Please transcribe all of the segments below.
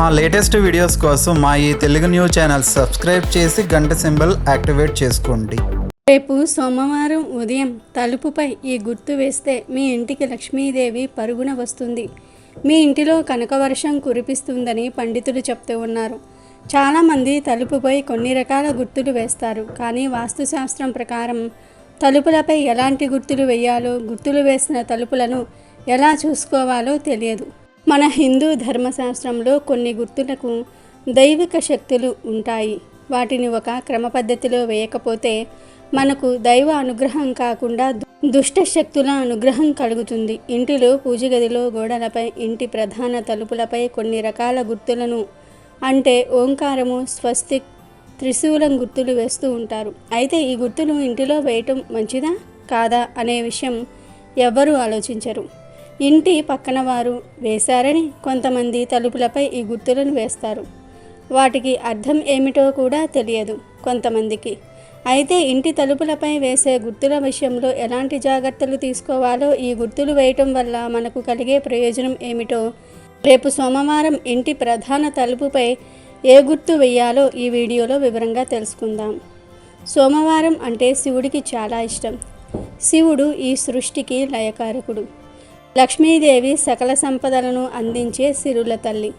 మా latest videos కోసం మా ఈ తెలుగు న్యూస్ ఛానల్ సబ్స్క్రైబ్ చేసి గంట సింబల్ యాక్టివేట్ చేసుకోండి. రేపు సోమవారం ఉదయం తలుపుపై ఈ గుర్తు వేస్తే మీ ఇంటికి లక్ష్మీదేవి పరుగున వస్తుంది. మీ ఇంటిలో కనక వర్షం కురిపిస్తుందని పండితులు చెప్తూ ఉన్నారు. చాలామంది తలుపుపై కొన్ని రకాల గుర్తులు వేస్తారు. కానీ వాస్తుశాస్త్రం ప్రకారం తలుపులపై ఎలాంటి గుర్తులు వేయాలో గుర్తులు వేసిన తలుపులను ఎలా చూసుకోవాలో తెలియదు. మన హిందూ ధర్మశాస్త్రంలో కొన్ని గుర్తులకు దైవిక శక్తులు ఉంటాయి. వాటిని ఒక క్రమ పద్ధతిలో వేయకపోతే మనకు దైవ అనుగ్రహం కాకుండా దుష్ట శక్తుల అనుగ్రహం కలుగుతుంది. ఇంటిలో పూజ గదిలో గోడలపై ఇంటి ప్రధాన తలుపులపై కొన్ని రకాల గుర్తులను అంటే ఓంకారము స్వస్తిక్ త్రిశూలం గుర్తులు వేస్తూ ఉంటారు. అయితే ఈ గుర్తులు ఇంటిలో వేయటం మంచిదా కాదా అనే విషయం ఎవ్వరూ ఆలోచించరు. ఇంటి పక్కన వారు వేశారని కొంతమంది తలుపులపై ఈ గుర్తులను వేస్తారు. వాటికి అర్థం ఏమిటో కూడా తెలియదు కొంతమందికి. అయితే ఇంటి తలుపులపై వేసే గుర్తుల విషయంలో ఎలాంటి జాగ్రత్తలు తీసుకోవాలో ఈ గుర్తులు వేయటం వల్ల మనకు కలిగే ప్రయోజనం ఏమిటో రేపు సోమవారం ఇంటి ప్రధాన తలుపుపై ఏ గుర్తు వేయాలో ఈ వీడియోలో వివరంగా తెలుసుకుందాం. సోమవారం అంటే శివుడికి చాలా ఇష్టం. శివుడు ఈ సృష్టికి లయకారకుడు. లక్ష్మీదేవి సకల సంపదలను అందించే సిరుల తల్లి.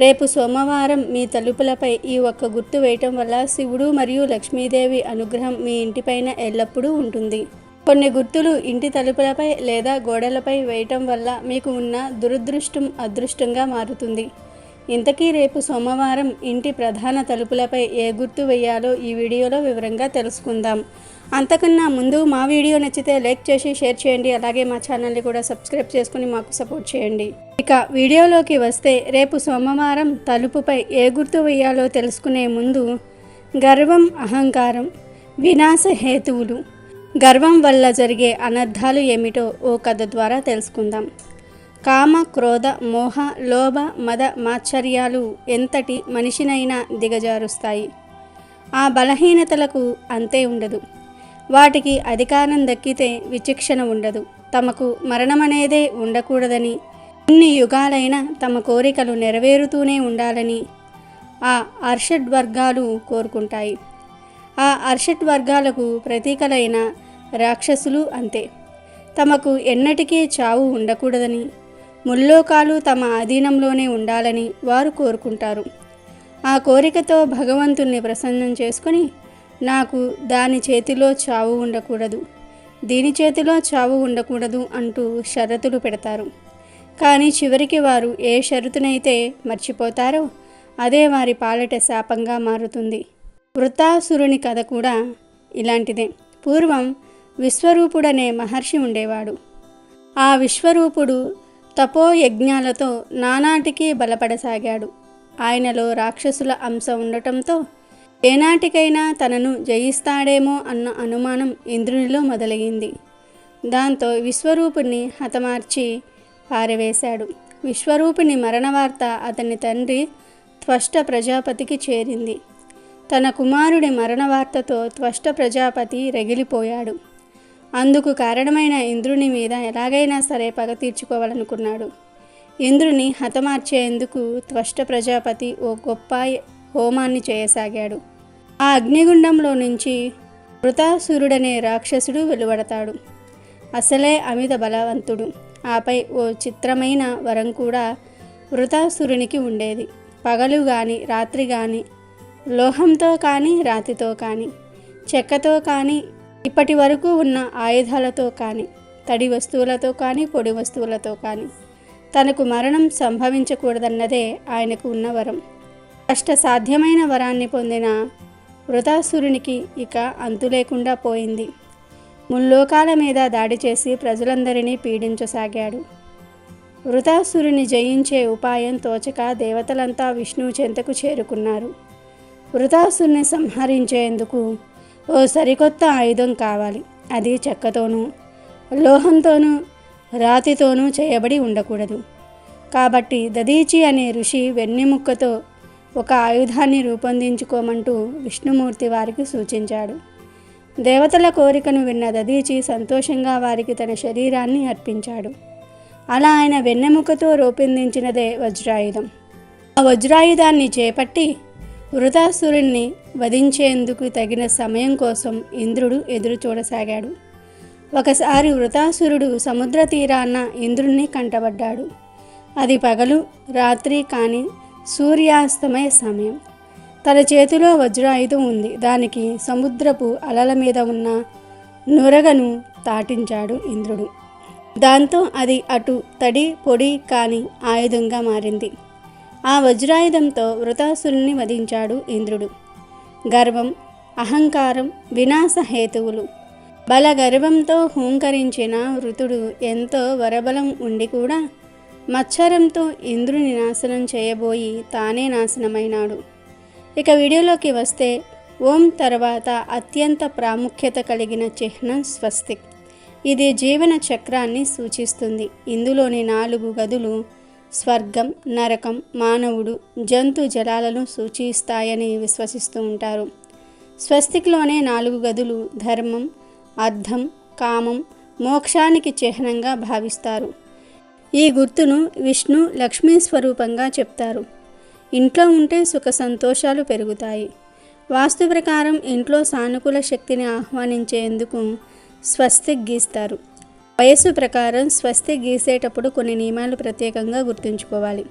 రేపు సోమవారం మీ తలుపులపై ఈ ఒక్క గుర్తు వేయటం వల్ల శివుడు మరియు లక్ష్మీదేవి అనుగ్రహం మీ ఇంటిపైన ఎల్లప్పుడూ ఉంటుంది. కొన్ని గుర్తులు ఇంటి తలుపులపై లేదా గోడలపై వేయటం వల్ల మీకు ఉన్న దురదృష్టం అదృష్టంగా మారుతుంది. ఇంతకీ రేపు సోమవారం ఇంటి ప్రధాన తలుపులపై ఏ గుర్తు వేయాలో ఈ వీడియోలో వివరంగా తెలుసుకుందాం. అంతకన్నా ముందు మా వీడియో నచ్చితే లైక్ చేసి షేర్ చేయండి. అలాగే మా ఛానల్ని కూడా సబ్స్క్రైబ్ చేసుకుని మాకు సపోర్ట్ చేయండి. ఇక వీడియోలోకి వస్తే రేపు సోమవారం తలుపుపై ఏ గుర్తు వేయాలో తెలుసుకునే ముందు గర్వం అహంకారం వినాశ హేతువులు గర్వం వల్ల జరిగే అనర్థాలు ఏమిటో ఓ కథ ద్వారా తెలుసుకుందాం. కామ క్రోధ మోహ లోభ మద మాత్సర్యాలు ఎంతటి మనిషినైనా దిగజారుస్తాయి. ఆ బలహీనతలకు అంతే ఉండదు. వాటికి అధికారం దక్కితే విచక్షణ ఉండదు. తమకు మరణమనేదే ఉండకూడదని ఇన్ని యుగాలైనా తమ కోరికలు నెరవేరుతూనే ఉండాలని ఆ అర్షడ్ వర్గాలు కోరుకుంటాయి. ఆ అర్షడ్ వర్గాలకు ప్రతీకలైన రాక్షసులు అంతే. తమకు ఎన్నటికీ చావు ఉండకూడదని ముల్లోకాలు తమ అధీనంలోనే ఉండాలని వారు కోరుకుంటారు. ఆ కోరికతో భగవంతుణ్ణి ప్రసన్నం చేసుకొని నాకు దాని చేతిలో చావు ఉండకూడదు. దీని చేతిలో చావు ఉండకూడదు అంటూ షరతులు పెడతారు. కానీ చివరికి వారు ఏ షరతునైతే మర్చిపోతారో అదే వారి పాలట శాపంగా మారుతుంది. వృత్తాసురుని కథ కూడా ఇలాంటిదే. పూర్వం విశ్వరూపుడనే మహర్షి ఉండేవాడు. ఆ విశ్వరూపుడు తపోయజ్ఞాలతో నానాటికి బలపడసాగాడు. ఆయనలో రాక్షసుల అంశం ఉండటంతో ఏనాటికైనా తనను జయిస్తాడేమో అన్న అనుమానం ఇంద్రునిలో మొదలయ్యింది. దాంతో విశ్వరూపుణ్ణి హతమార్చి పారవేశాడు. విశ్వరూపుని మరణ వార్త అతని తండ్రి త్వష్ట ప్రజాపతికి చేరింది. తన కుమారుడి మరణ వార్తతో త్వష్ట ప్రజాపతి రగిలిపోయాడు. అందుకు కారణమైన ఇంద్రుని మీద ఎలాగైనా సరే పగ తీర్చుకోవాలనుకున్నాడు. ఇంద్రుని హతమార్చేందుకు త్వష్ట ప్రజాపతి ఓ గొప్ప హోమాన్ని చేయసాగాడు. ఆ అగ్నిగుండంలో నుంచి వృతాసురుడనే రాక్షసుడు వెలువడతాడు. అసలే అమిత బలవంతుడు. ఆపై ఓ చిత్రమైన వరం కూడా వృతాసురునికి ఉండేది. పగలు గాని రాత్రి గాని లోహంతో కానీ రాతితో కానీ చెక్కతో కానీ ఇప్పటి వరకు ఉన్న ఆయుధాలతో కానీ తడి వస్తువులతో కానీ పొడి వస్తువులతో కానీ తనకు మరణం సంభవించకూడదన్నదే ఆయనకు ఉన్న వరం. కష్ట సాధ్యమైన వరాన్ని పొందిన వృతాసురునికి ఇక అంతు లేకుండా పోయింది. ముల్లోకాల మీద దాడి చేసి ప్రజలందరినీ పీడించసాగాడు. వృతాసురుని జయించే ఉపాయం తోచక దేవతలంతా విష్ణువు చెంతకు చేరుకున్నారు. వృతాసురుని సంహరించేందుకు ఓ సరికొత్త ఆయుధం కావాలి. అది చెక్కతోనూ లోహంతోనూ రాతితోనూ చేయబడి ఉండకూడదు. కాబట్టి దదీచి అనే ఋషి వెన్నెముక్కతో ఒక ఆయుధాన్ని రూపొందించుకోమంటూ విష్ణుమూర్తి వారికి సూచించాడు. దేవతల కోరికను విన్న దదీచి సంతోషంగా వారికి తన శరీరాన్ని అర్పించాడు. అలా ఆయన వెన్నెముకతో రూపొందించినదే వజ్రాయుధం. ఆ వజ్రాయుధాన్ని చేపట్టి వృతాసురుణ్ణి వధించేందుకు తగిన సమయం కోసం ఇంద్రుడు ఎదురు చూడసాగాడు. ఒకసారి వృతాసురుడు సముద్ర తీరాన ఇంద్రుణ్ణి కంటబడ్డాడు. అది పగలు రాత్రి కానీ సూర్యాస్తమయ సమయం. తన చేతిలో వజ్రాయుధం ఉంది. దానికి సముద్రపు అలల మీద ఉన్న నురగను తాటించాడు ఇంద్రుడు. దాంతో అది అటు తడి పొడి కాని ఆయుధంగా మారింది. ఆ వజ్రాయుధంతో వృతాసుల్ని వధించాడు ఇంద్రుడు. గర్వం అహంకారం వినాశ హేతువులు. బల గర్వంతో హూంకరించిన వృతుడు ఎంతో వరబలం ఉండి కూడా మత్సరంతో ఇంద్రుని నాశనం చేయబోయి తానే నాశనమైనాడు. ఇక వీడియోలోకి వస్తే ఓం తర్వాత అత్యంత ప్రాముఖ్యత కలిగిన చిహ్నం స్వస్తిక్ ఇది జీవన చక్రాన్ని సూచిస్తుంది. ఇందులోని నాలుగు గదులు స్వర్గం నరకం మానవుడు జంతు జలాలను సూచిస్తాయని విశ్వసిస్తూ ఉంటారు. స్వస్తిక్లోనే నాలుగు గదులు ధర్మం అర్థం కామం మోక్షానికి చిహ్నంగా భావిస్తారు. ఈ గుర్తును విష్ణు లక్ష్మీ స్వరూపంగా చెప్తారు. ఇంట్లో ఉంటే సుఖ సంతోషాలు పెరుగుతాయి. వాస్తు ప్రకారం ఇంట్లో సానుకూల శక్తిని ఆహ్వానించేందుకు స్వస్తి గీస్తారు. వయస్సు ప్రకారం స్వస్తి గీసేటప్పుడు కొన్ని నియమాలు ప్రత్యేకంగా గుర్తుంచుకోవాలి.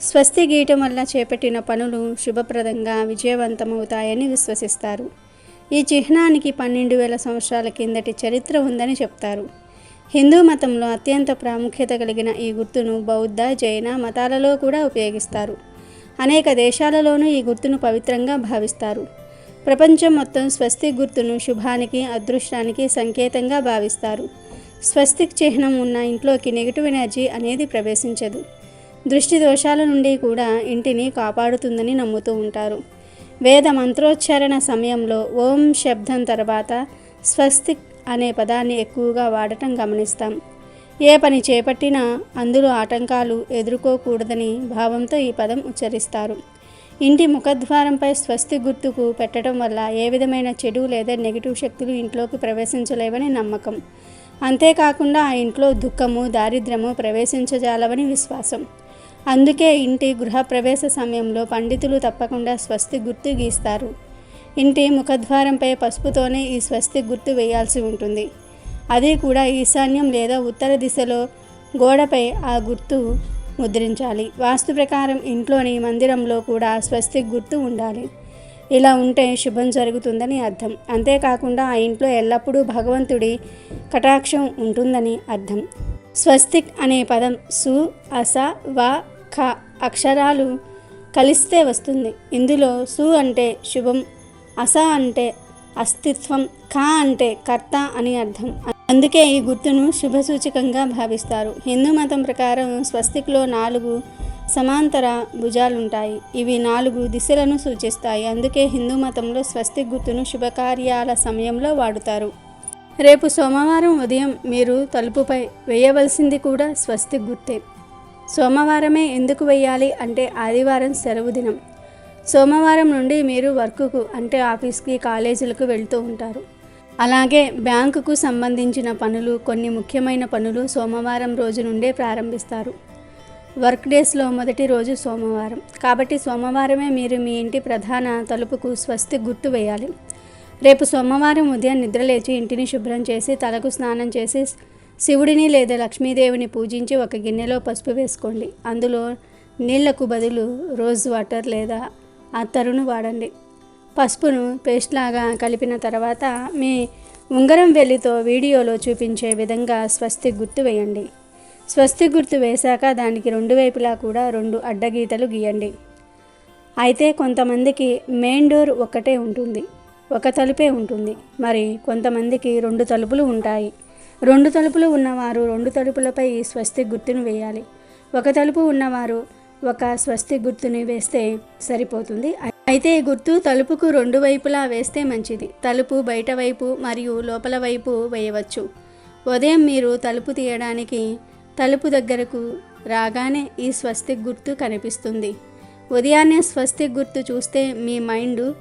స్వస్తి గీయటం వల్ల చేపట్టిన పనులు శుభప్రదంగా విజయవంతమవుతాయని విశ్వసిస్తారు. ఈ చిహ్నానికి పన్నెండు వేల సంవత్సరాల కిందటి చరిత్ర ఉందని చెప్తారు. హిందూ మతంలో అత్యంత ప్రాముఖ్యత కలిగిన ఈ గుర్తును బౌద్ధ జైన మతాలలో కూడా ఉపయోగిస్తారు. అనేక దేశాలలోనూ ఈ గుర్తును పవిత్రంగా భావిస్తారు. ప్రపంచం మొత్తం స్వస్తిక్ గుర్తును శుభానికి అదృష్టానికి సంకేతంగా భావిస్తారు. స్వస్తిక్ చిహ్నం ఉన్న ఇంట్లోకి నెగిటివ్ ఎనర్జీ అనేది ప్రవేశించదు. దృష్టి దోషాల నుండి కూడా ఇంటిని కాపాడుతుందని నమ్ముతూ ఉంటారు. వేద మంత్రోచ్చారణ సమయంలో ఓం శబ్దం తర్వాత స్వస్తిక్ అనే పదాన్ని ఎక్కువగా వాడటం గమనిస్తాం. ఏ పని చేపట్టినా అందులో ఆటంకాలు ఎదుర్కోకూడదని భావంతో ఈ పదం ఉచ్చరిస్తారు. ఇంటి ముఖద్వారంపై స్వస్తి గుర్తుకు పెట్టడం వల్ల ఏ విధమైన చెడు లేదా నెగిటివ్ శక్తులు ఇంట్లోకి ప్రవేశించలేవని నమ్మకం. అంతేకాకుండా ఆ ఇంట్లో దుఃఖము దారిద్ర్యము ప్రవేశించజాలవని విశ్వాసం. అందుకే ఇంటి గృహప్రవేశ సమయంలో పండితులు తప్పకుండా స్వస్తి గుర్తు గీస్తారు. ఇంటి ముఖద్వారంపై పసుపుతోనే ఈ స్వస్తి గుర్తు వేయాల్సి ఉంటుంది. అది కూడా ఈశాన్యం లేదా ఉత్తర దిశలో గోడపై ఆ గుర్తు ముద్రించాలి. వాస్తు ప్రకారం ఇంట్లోని మందిరంలో కూడా స్వస్తిక్ గుర్తు ఉండాలి. ఇలా ఉంటే శుభం జరుగుతుందని అర్థం. అంతేకాకుండా ఆ ఇంట్లో ఎల్లప్పుడూ భగవంతుడి కటాక్షం ఉంటుందని అర్థం. స్వస్తిక్ అనే పదం సు అస వ ఖ అక్షరాలు కలిస్తే వస్తుంది. ఇందులో సు అంటే శుభం అస అంటే అస్తిత్వం కా అంటే కర్త అని అర్థం. అందుకే ఈ గుర్తును శుభసూచకంగా భావిస్తారు. హిందూ మతం ప్రకారం స్వస్తిక్లో నాలుగు సమాంతర భుజాలుంటాయి. ఇవి నాలుగు దిశలను సూచిస్తాయి. అందుకే హిందూ మతంలో స్వస్తిక్ గుర్తును శుభకార్యాల సమయంలో వాడుతారు. రేపు సోమవారం ఉదయం మీరు తలుపుపై వేయవలసింది కూడా స్వస్తిక్ గుర్తే. సోమవారమే ఎందుకు వేయాలి అంటే ఆదివారం సెలవు దినం. సోమవారం నుండి మీరు వర్కుకు అంటే ఆఫీస్కి కాలేజీలకు వెళ్తూ ఉంటారు. అలాగే బ్యాంకుకు సంబంధించిన పనులు కొన్ని ముఖ్యమైన పనులు సోమవారం రోజు నుండే ప్రారంభిస్తారు. వర్క్ డేస్లో మొదటి రోజు సోమవారం. కాబట్టి సోమవారమే మీరు మీ ఇంటి ప్రధాన తలుపుకు స్వస్తి గుర్తు వేయాలి. రేపు సోమవారం ఉదయం నిద్రలేచి ఇంటిని శుభ్రం చేసి తలకు స్నానం చేసి శివుడిని లేదా లక్ష్మీదేవిని పూజించి ఒక గిన్నెలో పసుపు వేసుకోండి. అందులో నీళ్ళకు బదులు రోజ్ వాటర్ లేదా అత్తరును వాడండి. పసుపును పేస్ట్ లాగా కలిపిన తర్వాత మీ ఉంగరం వెల్లితో వీడియోలో చూపించే విధంగా స్వస్తి గుర్తు వేయండి. స్వస్తి గుర్తు వేశాక దానికి రెండు వైపులా కూడా రెండు అడ్డగీతలు గీయండి. అయితే కొంతమందికి మెయిన్ డోర్ ఒక్కటే ఉంటుంది ఒక తలుపే ఉంటుంది. మరి కొంతమందికి రెండు తలుపులు ఉంటాయి. రెండు తలుపులు ఉన్నవారు రెండు తలుపులపై స్వస్తి గుర్తును వేయాలి. ఒక తలుపు ఉన్నవారు ఒక స్వస్తి గుర్తుని వేస్తే సరిపోతుంది. అయితే ఈ గుర్తు తలుపుకు రెండు వైపులా వేస్తే మంచిది. తలుపు బయట వైపు మరియు లోపల వైపు వేయవచ్చు. ఉదయం మీరు తలుపు తీయడానికి తలుపు దగ్గరకు రాగానే ఈ స్వస్తిక్ గుర్తు కనిపిస్తుంది. ఉదయాన్నే స్వస్తిక్ గుర్తు చూస్తే మీ మైండ్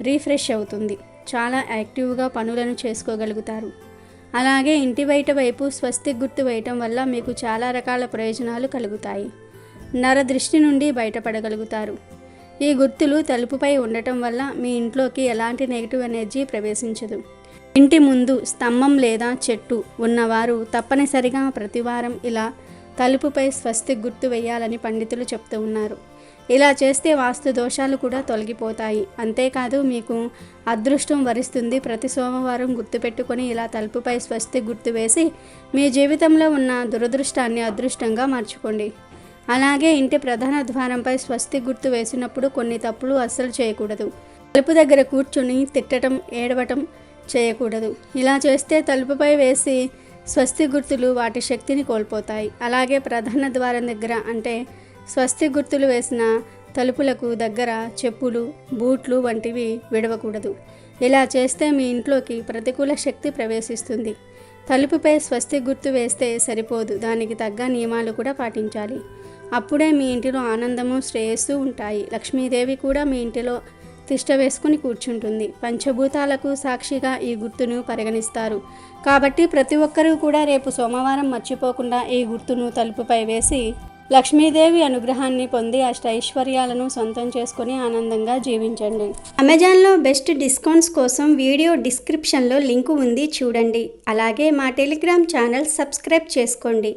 రీఫ్రెష్ అవుతుంది. చాలా యాక్టివ్గా పనులను చేసుకోగలుగుతారు. అలాగే ఇంటి బయట వైపు స్వస్తిక్ గుర్తు వేయటం వల్ల మీకు చాలా రకాల ప్రయోజనాలు కలుగుతాయి. నరదృష్టి నుండి బయటపడగలుగుతారు. ఈ గుర్తులు తలుపుపై ఉండటం వల్ల మీ ఇంట్లోకి ఎలాంటి నెగిటివ్ ఎనర్జీ ప్రవేశించదు. ఇంటి ముందు స్తంభం లేదా చెట్టు ఉన్నవారు తప్పనిసరిగా ప్రతివారం ఇలా తలుపుపై స్వస్తి గుర్తు వేయాలని పండితులు చెప్తూ ఉన్నారు. ఇలా చేస్తే వాస్తు దోషాలు కూడా తొలగిపోతాయి. అంతేకాదు మీకు అదృష్టం వరిస్తుంది. ప్రతి సోమవారం గుర్తుపెట్టుకొని ఇలా తలుపుపై స్వస్తి గుర్తు వేసి మీ జీవితంలో ఉన్న దురదృష్టాన్ని అదృష్టంగా మార్చుకోండి. అలాగే ఇంటి ప్రధాన ద్వారంపై స్వస్తి గుర్తు వేసినప్పుడు కొన్ని తప్పులు అస్సలు చేయకూడదు. తలుపు దగ్గర కూర్చుని తిట్టడం ఏడవటం చేయకూడదు. ఇలా చేస్తే తలుపుపై వేసి స్వస్తి గుర్తులు వాటి శక్తిని కోల్పోతాయి. అలాగే ప్రధాన ద్వారం దగ్గర అంటే స్వస్తి గుర్తులు వేసిన తలుపులకు దగ్గర చెప్పులు బూట్లు వంటివి విడవకూడదు. ఇలా చేస్తే మీ ఇంట్లోకి ప్రతికూల శక్తి ప్రవేశిస్తుంది. తలుపుపై స్వస్తి గుర్తు వేస్తే సరిపోదు. దానికి తగ్గ నియమాలు కూడా పాటించాలి. అప్పుడే మీ ఇంటిలో ఆనందము శ్రేయస్సు ఉంటాయి. లక్ష్మీదేవి కూడా మీ ఇంటిలో తిష్ట వేసుకుని కూర్చుంటుంది. పంచభూతాలకు సాక్షిగా ఈ గుర్తును పరిగణిస్తారు. కాబట్టి ప్రతి ఒక్కరూ కూడా రేపు సోమవారం మర్చిపోకుండా ఈ గుర్తును తలుపుపై వేసి లక్ష్మీదేవి అనుగ్రహాన్ని పొంది అష్టైశ్వర్యాలను సొంతం చేసుకుని ఆనందంగా జీవించండి. అమెజాన్లో బెస్ట్ డిస్కౌంట్స్ కోసం వీడియో డిస్క్రిప్షన్లో లింకు ఉంది చూడండి. అలాగే మా టెలిగ్రామ్ ఛానల్ సబ్స్క్రైబ్ చేసుకోండి.